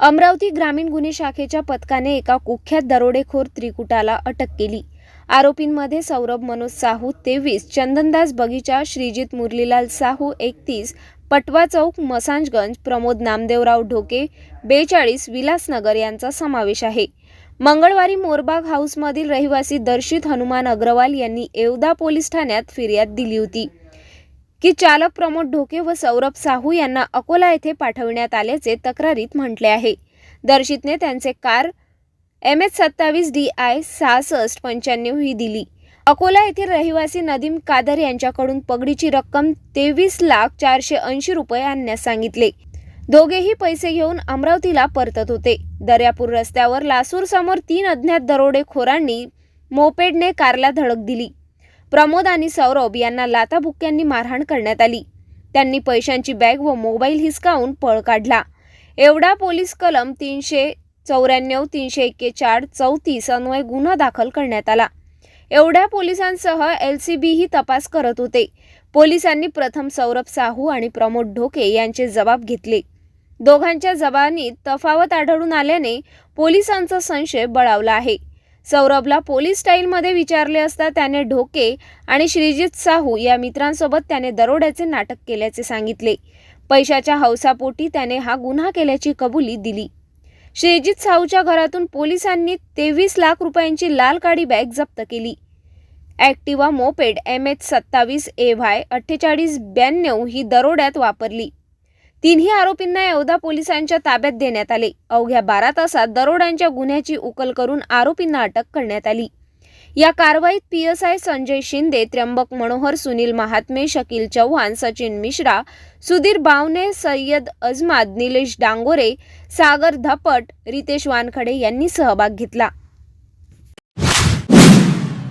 अमरावती ग्रामीण गुन्हे शाखेच्या पथकाने एका कुख्यात दरोडेखोर त्रिकुटाला अटक केली. आरोपींमध्ये सौरभ मनोज साहू तेवीस चंदनदास बगीचा श्रीजित मुरलीलाल साहू एकतीस पटवा चौक मसांजगंज प्रमोद नामदेवराव ढोके बेचाळीस विलासनगर यांचा समावेश आहे. मंगळवारी मोरबाग हाऊसमधील रहिवासी दर्शित हनुमान अग्रवाल यांनी येवदा पोलीस ठाण्यात फिर्याद दिली होती. की चालक प्रमोद ढोके व सौरभ साहू यांना अकोला येथे पाठविण्यात आल्याचे तक्रारीत म्हटले आहे. दर्शितने त्यांचे कार एम एच सत्तावीस डी आय सहासष्ट पंच्याण्णव ही दिली. अकोला येथील रहिवासी नदीम कादर यांच्याकडून पगडीची रक्कम तेवीस लाख चारशे ऐंशी रुपये आणण्यास सांगितले. दोघेही पैसे घेऊन अमरावतीला परतत होते. दर्यापूर रस्त्यावर लासूर समोर तीन अज्ञात दरोडेखोरांनी मोपेडने कारला धडक दिली. प्रमोद आणि सौरभ यांना लाताबुक्क्यांनी मारहाण करण्यात आली. त्यांनी पैशांची बॅग व मोबाईल हिसकावून पळ काढला. एवढा पोलीस कलम तीनशे चौऱ्याण्णव तीनशे एक्केचाळ चौतीस अन्वय गुन्हा दाखल करण्यात आला. एवढ्या पोलिसांसह एल सी बीही तपास करत होते. पोलिसांनी प्रथम सौरभ साहू आणि प्रमोद ढोके यांचे जबाब घेतले. दोघांच्या जबानीत तफावत आढळून आल्याने पोलिसांचा संशय बळावला आहे. सौरभला पोलीस स्टाईलमध्ये विचारले असता त्याने ढोके आणि श्रीजित साहू या मित्रांसोबत त्याने दरोड्याचे नाटक केल्याचे सांगितले. पैशाच्या हौसापोटी त्याने हा गुन्हा केल्याची कबुली दिली. श्रीजित साहूच्या घरातून पोलिसांनी तेवीस लाख रुपयांची लाल काडी बॅग जप्त केली. ॲक्टिवा मोपेड एम एच सत्तावीस ए व्हाय अठ्ठेचाळीस ब्याण्णव ही दरोड्यात वापरली. तिन्ही आरोपींना येवदा पोलिसांच्या ताब्यात देण्यात आले. अवघ्या बारा तासात दरोड्यांच्या गुन्ह्याची उकल करून आरोपींना अटक करण्यात आली. या कारवाईत P S I Sanjay Shinde Trimbak Manohar Sunil Mahatme Shakeel Chavan Sachin Mishra Sudhir Bawane Sayyad Ajmad Nilesh Dangore Sagar Dhapat Ritesh Wankhade यांनी सहभाग घेतला.